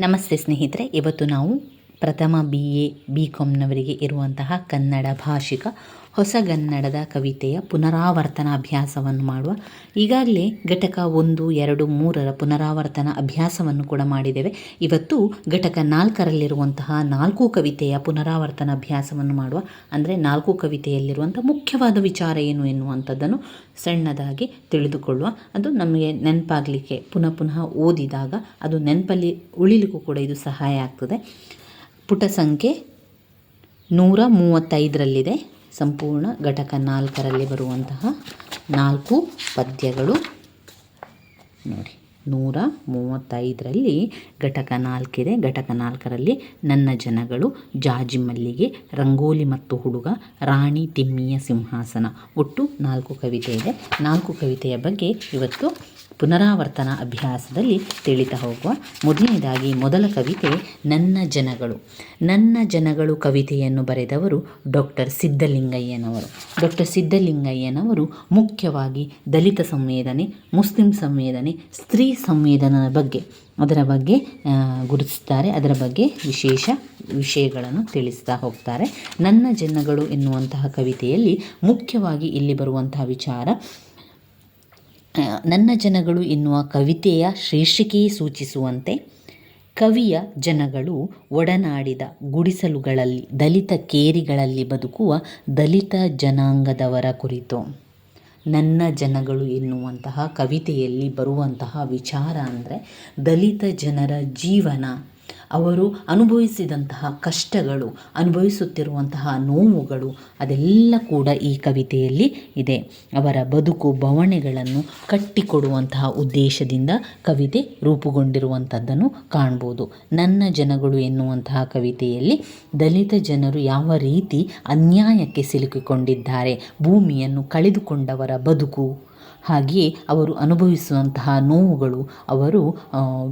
ನಮಸ್ತೆ ಸ್ನೇಹಿತರೆ ಇವತ್ತು ನಾವು ಪ್ರಥಮ ಬಿ ಎ ಬಿ ಕಾಮ್ನವರಿಗೆ ಇರುವಂತಹ ಕನ್ನಡ ಭಾಷಿಕ ಹೊಸಗನ್ನಡದ ಕವಿತೆಯ ಪುನರಾವರ್ತನ ಅಭ್ಯಾಸವನ್ನು ಮಾಡುವ, ಈಗಾಗಲೇ ಘಟಕ ಒಂದು, ಎರಡು, ಮೂರರ ಪುನರಾವರ್ತನ ಅಭ್ಯಾಸವನ್ನು ಕೂಡ ಮಾಡಿದ್ದೇವೆ. ಇವತ್ತು ಘಟಕ ನಾಲ್ಕರಲ್ಲಿರುವಂತಹ ನಾಲ್ಕು ಕವಿತೆಯ ಪುನರಾವರ್ತನ ಅಭ್ಯಾಸವನ್ನು ಮಾಡುವ, ಅಂದರೆ ನಾಲ್ಕು ಕವಿತೆಯಲ್ಲಿರುವಂಥ ಮುಖ್ಯವಾದ ವಿಚಾರ ಏನು ಎನ್ನುವಂಥದ್ದನ್ನು ಸಣ್ಣದಾಗಿ ತಿಳಿದುಕೊಳ್ಳುವ, ಅದು ನಮಗೆ ನೆನಪಾಗಲಿಕ್ಕೆ ಪುನಃ ಪುನಃ ಓದಿದಾಗ ಅದು ನೆನಪಲ್ಲಿ ಉಳಿಲಿಕ್ಕೂ ಕೂಡ ಇದು ಸಹಾಯ ಆಗ್ತದೆ. ಪುಟ ಸಂಖ್ಯೆ ನೂರ ಮೂವತ್ತೈದರಲ್ಲಿದೆ. ಸಂಪೂರ್ಣ ಘಟಕ ನಾಲ್ಕರಲ್ಲಿ ಬರುವಂತಹ ನಾಲ್ಕು ಪದ್ಯಗಳು. ನೋಡಿ, ನೂರ ಮೂವತ್ತೈದರಲ್ಲಿ ಘಟಕ ನಾಲ್ಕಿದೆ. ಘಟಕ ನಾಲ್ಕರಲ್ಲಿ ನನ್ನ ಜನಗಳು ಜಾಜಿ ಮಲ್ಲಿಗೆ ರಂಗೋಲಿ ಮತ್ತು ಹುಡುಗ ರಾಣಿ ತಿಮ್ಮಿಯ ಸಿಂಹಾಸನ. ಒಟ್ಟು ನಾಲ್ಕು ಕವಿತೆ ಇದೆ. ನಾಲ್ಕು ಕವಿತೆಯ ಬಗ್ಗೆ ಇವತ್ತು ಪುನರಾವರ್ತನ ಅಭ್ಯಾಸದಲ್ಲಿ ತಿಳಿತಾ ಹೋಗುವ ಮೊದಲನೇದಾಗಿ ಮೊದಲ ಕವಿತೆ ನನ್ನ ಜನಗಳು. ನನ್ನ ಜನಗಳು ಕವಿತೆಯನ್ನು ಬರೆದವರು ಡಾಕ್ಟರ್ ಸಿದ್ದಲಿಂಗಯ್ಯನವರು ಡಾಕ್ಟರ್ ಸಿದ್ದಲಿಂಗಯ್ಯನವರು ಮುಖ್ಯವಾಗಿ ದಲಿತ ಸಂವೇದನೆ, ಮುಸ್ಲಿಂ ಸಂವೇದನೆ, ಸ್ತ್ರೀ ಸಂವೇದನದ ಬಗ್ಗೆ, ಅದರ ಬಗ್ಗೆ ಗುರುತಿಸ್ತಾರೆ ಅದರ ಬಗ್ಗೆ ವಿಶೇಷ ವಿಷಯಗಳನ್ನು ತಿಳಿಸ್ತಾ ಹೋಗ್ತಾರೆ. ನನ್ನ ಜನಗಳು ಎನ್ನುವಂತಹ ಕವಿತೆಯಲ್ಲಿ ಮುಖ್ಯವಾಗಿ ಇಲ್ಲಿ ಬರುವಂತಹ ವಿಚಾರ ನನ್ನ ಜನಗಳು ಎನ್ನುವ ಕವಿತೆಯ ಶೀರ್ಷಿಕೆಯೇ ಸೂಚಿಸುವಂತೆ ಕವಿಯ ಜನಗಳು ಒಡನಾಡಿದ ಗುಡಿಸಲುಗಳಲ್ಲಿ, ದಲಿತ ಕೇರಿಗಳಲ್ಲಿ ಬದುಕುವ ದಲಿತ ಜನಾಂಗದವರ ಕುರಿತು. ನನ್ನ ಜನಗಳು ಎನ್ನುವಂತಹ ಕವಿತೆಯಲ್ಲಿ ಬರುವಂತಹ ವಿಚಾರ ಅಂದರೆ ದಲಿತ ಜನರ ಜೀವನ. ಅವರು ಅನುಭವಿಸಿದಂತಹ ಕಷ್ಟಗಳು, ಅನುಭವಿಸುತ್ತಿರುವಂತಹ ನೋವುಗಳು, ಅದೆಲ್ಲ ಕೂಡ ಈ ಕವಿತೆಯಲ್ಲಿ ಇದೆ. ಅವರ ಬದುಕು ಬವಣೆಗಳನ್ನು ಕಟ್ಟಿಕೊಡುವಂತಹ ಉದ್ದೇಶದಿಂದ ಕವಿತೆ ರೂಪುಗೊಂಡಿರುವಂಥದ್ದನ್ನು ಕಾಣ್ಬೋದು. ನನ್ನ ಜನಗಳು ಎನ್ನುವಂತಹ ಕವಿತೆಯಲ್ಲಿ ದಲಿತ ಜನರು ಯಾವ ರೀತಿ ಅನ್ಯಾಯಕ್ಕೆ ಸಿಲುಕಿಕೊಂಡಿದ್ದಾರೆ, ಭೂಮಿಯನ್ನು ಕಳೆದುಕೊಂಡವರ ಬದುಕು ಹಾಗೆಯೇ ಅವರು ಅನುಭವಿಸುವಂತಹ ನೋವುಗಳು ಅವರು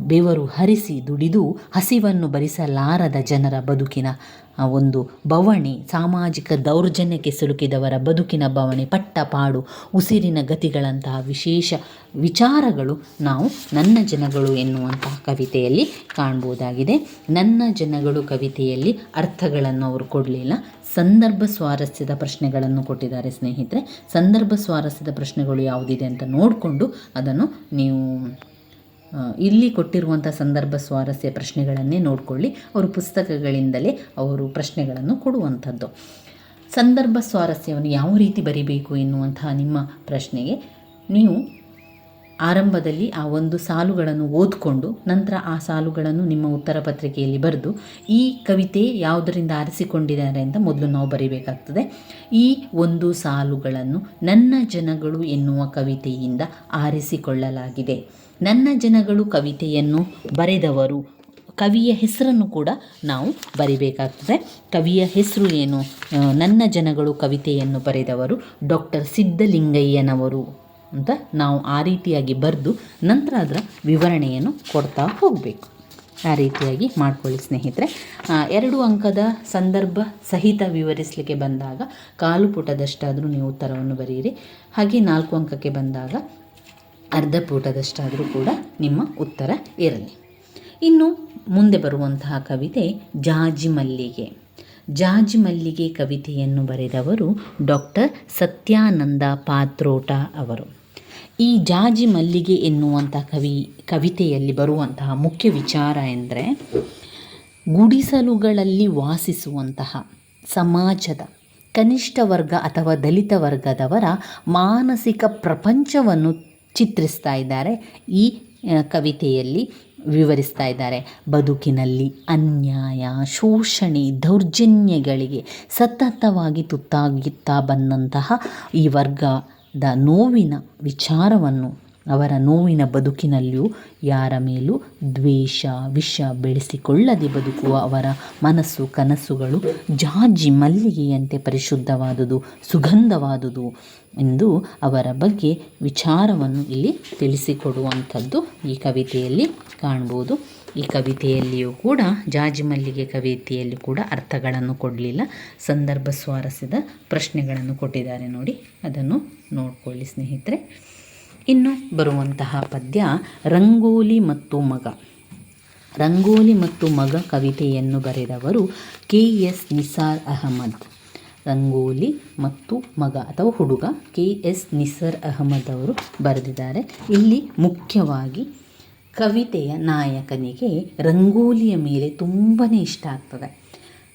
ಬೆವರು ಹರಿಸಿ ದುಡಿದು ಹಸಿವನ್ನು ಭರಿಸಲಾರದ ಜನರ ಬದುಕಿನ ಒಂದು ಬವಣೆ, ಸಾಮಾಜಿಕ ದೌರ್ಜನ್ಯಕ್ಕೆ ಸಿಲುಕಿದವರ ಬದುಕಿನ ಬವಣೆ ಪಟ್ಟಪಾಡು ಉಸಿರಿನ ಗತಿಗಳಂತಹ ವಿಶೇಷ ವಿಚಾರಗಳು ನಾವು ನನ್ನ ಜನಗಳು ಎನ್ನುವಂತಹ ಕವಿತೆಯಲ್ಲಿ ಕಾಣ್ಬೋದಾಗಿದೆ. ನನ್ನ ಜನಗಳು ಕವಿತೆಯಲ್ಲಿ ಅರ್ಥಗಳನ್ನು ಅವರು ಕೊಡಲಿಲ್ಲ. ಸಂದರ್ಭ ಸ್ವಾರಸ್ಯದ ಪ್ರಶ್ನೆಗಳನ್ನು ಕೊಟ್ಟಿದ್ದಾರೆ ಸ್ನೇಹಿತರೆ. ಸಂದರ್ಭ ಸ್ವಾರಸ್ಯದ ಪ್ರಶ್ನೆಗಳು ಯಾವುದಿದೆ ಅಂತ ನೋಡಿಕೊಂಡು ಅದನ್ನು ನೀವು ಇಲ್ಲಿ ಕೊಟ್ಟಿರುವಂಥ ಸಂದರ್ಭ ಸ್ವಾರಸ್ಯ ಪ್ರಶ್ನೆಗಳನ್ನೇ ನೋಡಿಕೊಳ್ಳಿ. ಅವರು ಪುಸ್ತಕಗಳಿಂದಲೇ ಅವರು ಪ್ರಶ್ನೆಗಳನ್ನು ಕೊಡುವಂಥದ್ದು. ಸಂದರ್ಭ ಸ್ವಾರಸ್ಯವನ್ನು ಯಾವ ರೀತಿ ಬರಿಬೇಕು ಎನ್ನುವಂತಹ ನಿಮ್ಮ ಪ್ರಶ್ನೆಗೆ ನೀವು ಆರಂಭದಲ್ಲಿ ಆ ಒಂದು ಸಾಲುಗಳನ್ನು ಓದಿಕೊಂಡು ನಂತರ ಆ ಸಾಲುಗಳನ್ನು ನಿಮ್ಮ ಉತ್ತರ ಪತ್ರಿಕೆಯಲ್ಲಿ ಬರೆದು ಈ ಕವಿತೆ ಯಾವುದರಿಂದ ಆರಿಸಿಕೊಂಡಿದ್ದಾರೆ ಅಂತ ಮೊದಲು ನಾವು ಬರೀಬೇಕಾಗ್ತದೆ. ಈ ಒಂದು ಸಾಲುಗಳನ್ನು ನನ್ನ ಜನಗಳು ಎನ್ನುವ ಕವಿತೆಯಿಂದ ಆರಿಸಿಕೊಳ್ಳಲಾಗಿದೆ. ನನ್ನ ಜನಗಳು ಕವಿತೆಯನ್ನು ಬರೆದವರು. ಕವಿಯ ಹೆಸರನ್ನು ಕೂಡ ನಾವು ಬರಿಬೇಕಾಗ್ತದೆ. ಕವಿಯ ಹೆಸರು ಏನು? ನನ್ನ ಜನಗಳು ಕವಿತೆಯನ್ನು ಬರೆದವರು. ಡಾಕ್ಟರ್ ಸಿದ್ಧಲಿಂಗಯ್ಯನವರು ಅಂತ ನಾವು ಆ ರೀತಿಯಾಗಿ ಬರೆದು ನಂತರ ಅದರ ವಿವರಣೆಯನ್ನು ಕೊಡ್ತಾ ಹೋಗಬೇಕು. ಆ ರೀತಿಯಾಗಿ ಮಾಡ್ಕೊಳ್ಳಿ ಸ್ನೇಹಿತರೆ. ಎರಡು ಅಂಕದ ಸಂದರ್ಭ ಸಹಿತ ವಿವರಿಸಲಿಕ್ಕೆ ಬಂದಾಗ ಕಾಲು ಪುಟದಷ್ಟಾದರೂ ನೀವು ಉತ್ತರವನ್ನು ಬರೆಯಿರಿ ಹಾಗೆ ನಾಲ್ಕು ಅಂಕಕ್ಕೆ ಬಂದಾಗ ಅರ್ಧ ಪೂಟದಷ್ಟಾದರೂ ಕೂಡ ನಿಮ್ಮ ಉತ್ತರ ಇರಲಿ. ಇನ್ನು ಮುಂದೆ ಬರುವಂತಹ ಕವಿತೆ ಜಾಜಿ ಮಲ್ಲಿಗೆ. ಜಾಜಿ ಮಲ್ಲಿಗೆ ಕವಿತೆಯನ್ನು ಬರೆದವರು ಡಾಕ್ಟರ್ ಸತ್ಯಾನಂದ ಪಾತ್ರೋಟ ಅವರು. ಈ ಜಾಜಿ ಮಲ್ಲಿಗೆ ಎನ್ನುವಂಥ ಕವಿ, ಕವಿತೆಯಲ್ಲಿ ಬರುವಂತಹ ಮುಖ್ಯ ವಿಚಾರ ಎಂದರೆ ಗುಡಿಸಲುಗಳಲ್ಲಿ ವಾಸಿಸುವಂತಹ ಸಮಾಜದ ಕನಿಷ್ಠ ವರ್ಗ ಅಥವಾ ದಲಿತ ವರ್ಗದವರ ಮಾನಸಿಕ ಪ್ರಪಂಚವನ್ನು ಚಿತ್ರಿಸ್ತಾ ಇದ್ದಾರೆ. ಈ ಕವಿತೆಯಲ್ಲಿ ವಿವರಿಸ್ತಾ ಇದ್ದಾರೆ. ಬದುಕಿನಲ್ಲಿ ಅನ್ಯಾಯ, ಶೋಷಣೆ, ದೌರ್ಜನ್ಯಗಳಿಗೆ ಸತತವಾಗಿ ತುತ್ತಾಗುತ್ತಾ ಬಂದಂತಹ ಈ ವರ್ಗದ ನೋವಿನ ವಿಚಾರವನ್ನು ಅವರ ನೋವಿನ ಬದುಕಿನಲ್ಲಿಯೂ ಯಾರ ಮೇಲೂ ದ್ವೇಷ, ವಿಷ ಬೆಳೆಸಿಕೊಳ್ಳದೆ ಬದುಕುವ ಅವರ ಮನಸ್ಸು, ಕನಸುಗಳು ಜಾಜಿ ಮಲ್ಲಿಗೆಯಂತೆ ಪರಿಶುದ್ಧವಾದುದು, ಸುಗಂಧವಾದುದು ಎಂದು ಅವರ ಬಗ್ಗೆ ವಿಚಾರವನ್ನು ಇಲ್ಲಿ ತಿಳಿಸಿಕೊಡುವಂಥದ್ದು ಈ ಕವಿತೆಯಲ್ಲಿ ಕಾಣ್ಬೋದು. ಈ ಕವಿತೆಯಲ್ಲಿಯೂ ಕೂಡ, ಜಾಜಿ ಮಲ್ಲಿಗೆ ಕವಿತೆಯಲ್ಲಿ ಕೂಡ ಅರ್ಥಗಳನ್ನು ಕೊಡಲಿಲ್ಲ, ಸಂದರ್ಭ ಸ್ವಾರಸ್ಯದ ಪ್ರಶ್ನೆಗಳನ್ನು ಕೊಟ್ಟಿದ್ದಾರೆ ನೋಡಿ, ಅದನ್ನು ನೋಡ್ಕೊಳ್ಳಿ ಸ್ನೇಹಿತರೆ. ಇನ್ನು ಬರುವಂತಹ ಪದ್ಯ ರಂಗೋಲಿ ಮತ್ತು ಮಗ. ರಂಗೋಲಿ ಮತ್ತು ಮಗ ಕವಿತೆಯನ್ನು ಬರೆದವರು ಕೆ ಎಸ್ ನಿಸಾರ್ ಅಹಮದ್. ರಂಗೋಲಿ ಮತ್ತು ಮಗ ಅಥವಾ ಹುಡುಗ ಕೆ ಎಸ್ ನಿಸರ್ ಅಹಮದ್ ಅವರು ಬರೆದಿದ್ದಾರೆ. ಇಲ್ಲಿ ಮುಖ್ಯವಾಗಿ ಕವಿತೆಯ ನಾಯಕನಿಗೆ ರಂಗೋಲಿಯ ಮೇಲೆ ತುಂಬಾ ಇಷ್ಟ ಆಗ್ತದೆ.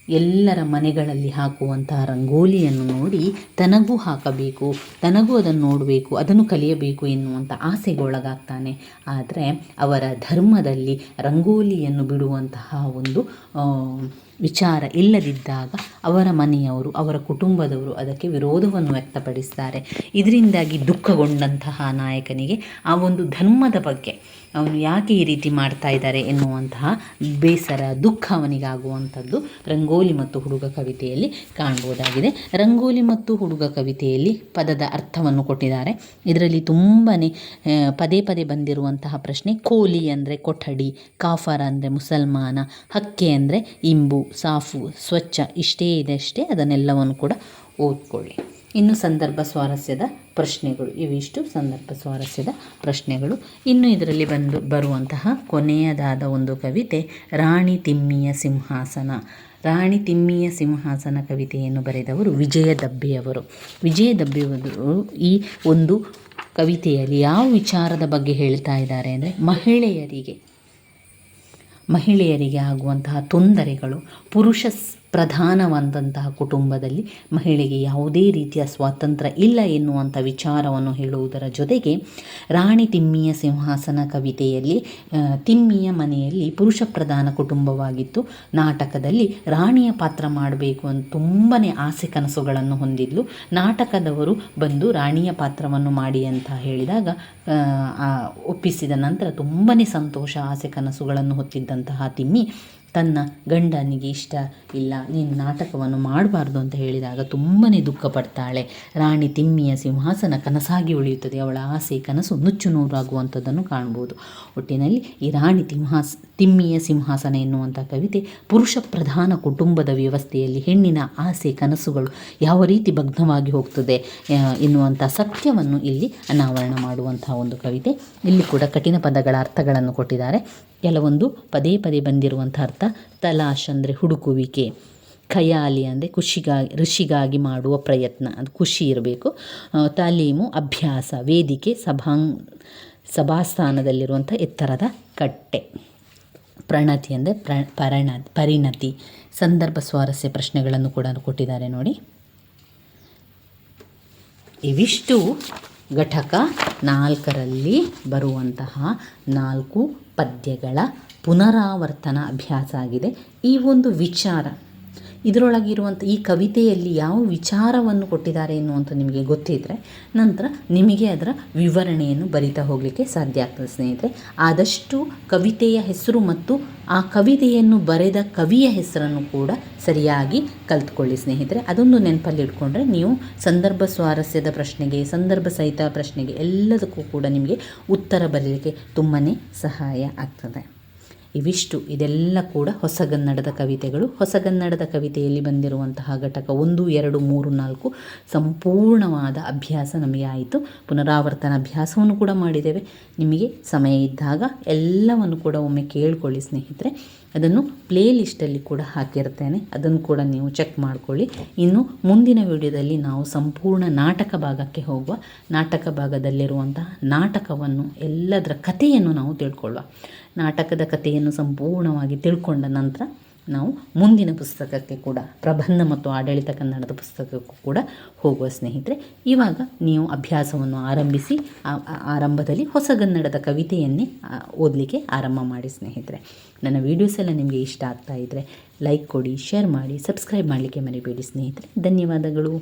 ಎಲ್ಲರ ಮನೆಗಳಲ್ಲಿ ಹಾಕುವಂತಹ ರಂಗೋಲಿಯನ್ನು ನೋಡಿ ತನಗೂ ಹಾಕಬೇಕು, ತನಗೂ ಅದನ್ನು ನೋಡಬೇಕು, ಅದನ್ನು ಕಲಿಯಬೇಕು ಎನ್ನುವಂಥ ಆಸೆಗೊಳಗಾಗ್ತಾನೆ. ಆದರೆ ಅವರ ಧರ್ಮದಲ್ಲಿ ರಂಗೋಲಿಯನ್ನು ಬಿಡುವಂತಹ ಒಂದು ವಿಚಾರ ಇಲ್ಲದಿದ್ದಾಗ ಅವರ ಮನೆಯವರು, ಅವರ ಕುಟುಂಬದವರು ಅದಕ್ಕೆ ವಿರೋಧವನ್ನು ವ್ಯಕ್ತಪಡಿಸ್ತಾರೆ. ಇದರಿಂದಾಗಿ ದುಃಖಗೊಂಡಂತಹ ನಾಯಕನಿಗೆ ಆ ಒಂದು ಧರ್ಮದ ಬಗ್ಗೆ ಅವನು ಯಾಕೆ ಈ ರೀತಿ ಮಾಡ್ತಾ ಇದ್ದಾರೆ ಎನ್ನುವಂತಹ ಬೇಸರ, ದುಃಖ ಅವನಿಗಾಗುವಂಥದ್ದು ರಂಗೋಲಿ ಮತ್ತು ಹುಡುಗ ಕವಿತೆಯಲ್ಲಿ ಕಾಣ್ಬೋದಾಗಿದೆ ರಂಗೋಲಿ ಮತ್ತು ಹುಡುಗ ಕವಿತೆಯಲ್ಲಿ ಪದದ ಅರ್ಥವನ್ನು ಕೊಟ್ಟಿದ್ದಾರೆ. ಇದರಲ್ಲಿ ತುಂಬಾ ಪದೇ ಪದೇ ಬಂದಿರುವಂತಹ ಪ್ರಶ್ನೆ, ಕೋಲಿ ಅಂದರೆ ಕೊಠಡಿ, ಕಾಫರ ಅಂದರೆ ಮುಸಲ್ಮಾನ, ಹಕ್ಕೆ ಅಂದರೆ ಇಂಬು, ಸಾಫು, ಸ್ವಚ್ಛ, ಇಷ್ಟೇ ಇದೆ ಅಷ್ಟೇ, ಅದನ್ನೆಲ್ಲವನ್ನು ಕೂಡ ಓದ್ಕೊಳ್ಳಿ. ಇನ್ನು ಸಂದರ್ಭ ಸ್ವಾರಸ್ಯದ ಪ್ರಶ್ನೆಗಳು. ಇವಿಷ್ಟು ಸಂದರ್ಭ ಸ್ವಾರಸ್ಯದ ಪ್ರಶ್ನೆಗಳು. ಇನ್ನು ಇದರಲ್ಲಿ ಬಂದು ಬರುವಂತಹ ಕೊನೆಯದಾದ ಒಂದು ಕವಿತೆ, ರಾಣಿ ತಿಮ್ಮಿಯ ಸಿಂಹಾಸನ. ರಾಣಿ ತಿಮ್ಮಿಯ ಸಿಂಹಾಸನ ಕವಿತೆಯನ್ನು ಬರೆದವರು ವಿಜಯ ದಬ್ಬೆಯವರು. ವಿಜಯ ದಬ್ಬೆಯವರು ಈ ಒಂದು ಕವಿತೆಯಲ್ಲಿ ಯಾವ ವಿಚಾರದ ಬಗ್ಗೆ ಹೇಳ್ತಾ ಇದ್ದಾರೆ ಅಂದರೆ ಮಹಿಳೆಯರಿಗೆ ಮಹಿಳೆಯರಿಗೆ ಆಗುವಂತಹ ತೊಂದರೆಗಳು, ಪುರುಷ ಪ್ರಧಾನವಾದಂತಹ ಕುಟುಂಬದಲ್ಲಿ ಮಹಿಳೆಗೆ ಯಾವುದೇ ರೀತಿಯ ಸ್ವಾತಂತ್ರ್ಯ ಇಲ್ಲ ಎನ್ನುವಂಥ ವಿಚಾರವನ್ನು ಹೇಳುವುದರ ಜೊತೆಗೆ ರಾಣಿ ತಿಮ್ಮಿಯ ಸಿಂಹಾಸನ ಕವಿತೆಯಲ್ಲಿ ತಿಮ್ಮಿಯ ಮನೆಯಲ್ಲಿ ಪುರುಷ ಪ್ರಧಾನ ಕುಟುಂಬವಾಗಿತ್ತು. ನಾಟಕದಲ್ಲಿ ರಾಣಿಯ ಪಾತ್ರ ಮಾಡಬೇಕು ಅಂತ ತುಂಬಾ ಆಸೆ ಕನಸುಗಳನ್ನು ಹೊಂದಿದ್ಲು. ನಾಟಕದವರು ಬಂದು ರಾಣಿಯ ಪಾತ್ರವನ್ನು ಮಾಡಿ ಅಂತ ಹೇಳಿದಾಗ ಒಪ್ಪಿಸಿದ ನಂತರ ತುಂಬಾ ಸಂತೋಷ, ಆಸೆ ಕನಸುಗಳನ್ನು ಹೊತ್ತಿದ್ದಂತಹ ತಿಮ್ಮಿ ತನ್ನ ಗಂಡನಿಗೆ ಇಷ್ಟ ಇಲ್ಲ, ನೀನು ನಾಟಕವನ್ನು ಮಾಡಬಾರ್ದು ಅಂತ ಹೇಳಿದಾಗ ತುಂಬಾ ದುಃಖ ಪಡ್ತಾಳೆ. ರಾಣಿ ತಿಮ್ಮಿಯ ಸಿಂಹಾಸನ ಕನಸಾಗಿ ಉಳಿಯುತ್ತದೆ, ಅವಳ ಆಸೆ ಕನಸು ನುಚ್ಚು ನೂರಾಗುವಂಥದ್ದನ್ನು ಕಾಣ್ಬೋದು. ಒಟ್ಟಿನಲ್ಲಿ ಈ ರಾಣಿ ತಿಂಹಾಸ ತಿಮ್ಮಿಯ ಸಿಂಹಾಸನ ಎನ್ನುವಂಥ ಕವಿತೆ ಪುರುಷ ಪ್ರಧಾನ ಕುಟುಂಬದ ವ್ಯವಸ್ಥೆಯಲ್ಲಿ ಹೆಣ್ಣಿನ ಆಸೆ ಕನಸುಗಳು ಯಾವ ರೀತಿ ಭಗ್ನವಾಗಿ ಹೋಗ್ತದೆ ಎನ್ನುವಂಥ ಸತ್ಯವನ್ನು ಇಲ್ಲಿ ಅನಾವರಣ ಮಾಡುವಂತಹ ಒಂದು ಕವಿತೆ. ಇಲ್ಲಿ ಕೂಡ ಕಠಿಣ ಪದಗಳ ಅರ್ಥಗಳನ್ನು ಕೊಟ್ಟಿದ್ದಾರೆ. ಕೆಲವೊಂದು ಪದೇ ಪದೇ ಬಂದಿರುವಂಥ ಅರ್ಥ, ತಲಾಶ್ ಅಂದರೆ ಹುಡುಕುವಿಕೆ. ಖಯಾಲಿ ಅಂದರೆ ಖುಷಿಗಾಗಿ ಋಷಿಗಾಗಿ ಮಾಡುವ ಪ್ರಯತ್ನ, ಅದು ಖುಷಿ ಇರಬೇಕು. ತಾಲೀಮು, ಅಭ್ಯಾಸ, ವೇದಿಕೆ, ಸಭಾಂಗ್, ಸಭಾಸ್ಥಾನದಲ್ಲಿರುವಂಥ ಎತ್ತರದ ಕಟ್ಟೆ. ಪ್ರಣತಿ ಅಂದರೆ ಪ್ರ, ಪರಣ, ಪರಿಣತಿ. ಸಂದರ್ಭ ಸ್ವಾರಸ್ಯ ಪ್ರಶ್ನೆಗಳನ್ನು ಕೂಡ ಕೊಟ್ಟಿದ್ದಾರೆ ನೋಡಿ. ಇವಿಷ್ಟು ಘಟಕ ನಾಲ್ಕರಲ್ಲಿ ಬರುವಂತಹ ನಾಲ್ಕು ಪದ್ಯಗಳ ಪುನರಾವರ್ತನ ಅಭ್ಯಾಸ ಆಗಿದೆ. ಈ ಒಂದು ವಿಚಾರ ಇದರೊಳಗಿರುವಂಥ ಈ ಕವಿತೆಯಲ್ಲಿ ಯಾವ ವಿಚಾರವನ್ನು ಕೊಟ್ಟಿದ್ದಾರೆ ಎನ್ನುವಂಥ ನಿಮಗೆ ಗೊತ್ತಿದ್ದರೆ ನಂತರ ನಿಮಗೆ ಅದರ ವಿವರಣೆಯನ್ನು ಬರಿತಾ ಹೋಗಲಿಕ್ಕೆ ಸಾಧ್ಯ ಆಗ್ತದೆ ಸ್ನೇಹಿತರೆ. ಆದಷ್ಟು ಕವಿತೆಯ ಹೆಸರು ಮತ್ತು ಆ ಕವಿತೆಯನ್ನು ಬರೆದ ಕವಿಯ ಹೆಸರನ್ನು ಕೂಡ ಸರಿಯಾಗಿ ಕಲ್ತ್ಕೊಳ್ಳಿ ಸ್ನೇಹಿತರೆ. ಅದೊಂದು ನೆನಪಲ್ಲಿ ಇಟ್ಕೊಂಡ್ರೆ ನೀವು ಸಂದರ್ಭ ಸ್ವಾರಸ್ಯದ ಪ್ರಶ್ನೆಗೆ, ಸಂದರ್ಭ ಸಹಿತ ಪ್ರಶ್ನೆಗೆ ಎಲ್ಲದಕ್ಕೂ ಕೂಡ ನಿಮಗೆ ಉತ್ತರ ಬರೀಲಿಕ್ಕೆ ತುಂಬಾ ಸಹಾಯ ಆಗ್ತದೆ. ಇವಿಷ್ಟು. ಇದೆಲ್ಲ ಕೂಡ ಹೊಸಗನ್ನಡದ ಕವಿತೆಗಳು. ಹೊಸಗನ್ನಡದ ಕವಿತೆಯಲ್ಲಿ ಬಂದಿರುವಂತಹ ಘಟಕ ಒಂದು, ಎರಡು, ಮೂರು, ನಾಲ್ಕು ಸಂಪೂರ್ಣವಾದ ಅಭ್ಯಾಸ ನಮಗೆ ಆಯಿತು. ಪುನರಾವರ್ತನ ಅಭ್ಯಾಸವನ್ನು ಕೂಡ ಮಾಡಿದ್ದೇವೆ. ನಿಮಗೆ ಸಮಯ ಇದ್ದಾಗ ಎಲ್ಲವನ್ನು ಕೂಡ ಒಮ್ಮೆ ಕೇಳ್ಕೊಳ್ಳಿ ಸ್ನೇಹಿತರೆ. ಅದನ್ನು ಪ್ಲೇ ಲಿಸ್ಟಲ್ಲಿ ಕೂಡ ಹಾಕಿರ್ತೇನೆ. ಅದನ್ನು ಕೂಡ ನೀವು ಚೆಕ್ ಮಾಡ್ಕೊಳ್ಳಿ. ಇನ್ನು ಮುಂದಿನ ವಿಡಿಯೋದಲ್ಲಿ ನಾವು ಸಂಪೂರ್ಣ ನಾಟಕ ಭಾಗಕ್ಕೆ ಹೋಗುವ. ನಾಟಕ ಭಾಗದಲ್ಲಿರುವಂತಹ ನಾಟಕವನ್ನು, ಎಲ್ಲದರ ಕಥೆಯನ್ನು ನಾವು ತಿಳ್ಕೊಳ್ಳುವ. ನಾಟಕದ ಕಥೆಯನ್ನು ಸಂಪೂರ್ಣವಾಗಿ ತಿಳ್ಕೊಂಡ ನಂತರ ನಾವು ಮುಂದಿನ ಪುಸ್ತಕಕ್ಕೆ ಕೂಡ, ಪ್ರಬಂಧ ಮತ್ತು ಆಡಳಿತ ಕನ್ನಡದ ಪುಸ್ತಕಕ್ಕೂ ಕೂಡ ಹೋಗುವ ಸ್ನೇಹಿತರೆ, ಇವಾಗ ನೀವು ಅಭ್ಯಾಸವನ್ನು ಆರಂಭಿಸಿ ಆರಂಭದಲ್ಲಿ ಹೊಸಗನ್ನಡದ ಕವಿತೆಯನ್ನೇ ಓದಲಿಕ್ಕೆ ಆರಂಭ ಮಾಡಿ ಸ್ನೇಹಿತರೆ. ನನ್ನ ವೀಡಿಯೋಸ್ ಎಲ್ಲ ನಿಮಗೆ ಇಷ್ಟ ಆಗ್ತಾ ಇದ್ದರೆ ಲೈಕ್ ಕೊಡಿ ಶೇರ್ ಮಾಡಿ ಸಬ್ಸ್ಕ್ರೈಬ್ ಮಾಡಲಿಕ್ಕೆ ಮರಿಬೇಡಿ ಸ್ನೇಹಿತರೆ. ಧನ್ಯವಾದಗಳು.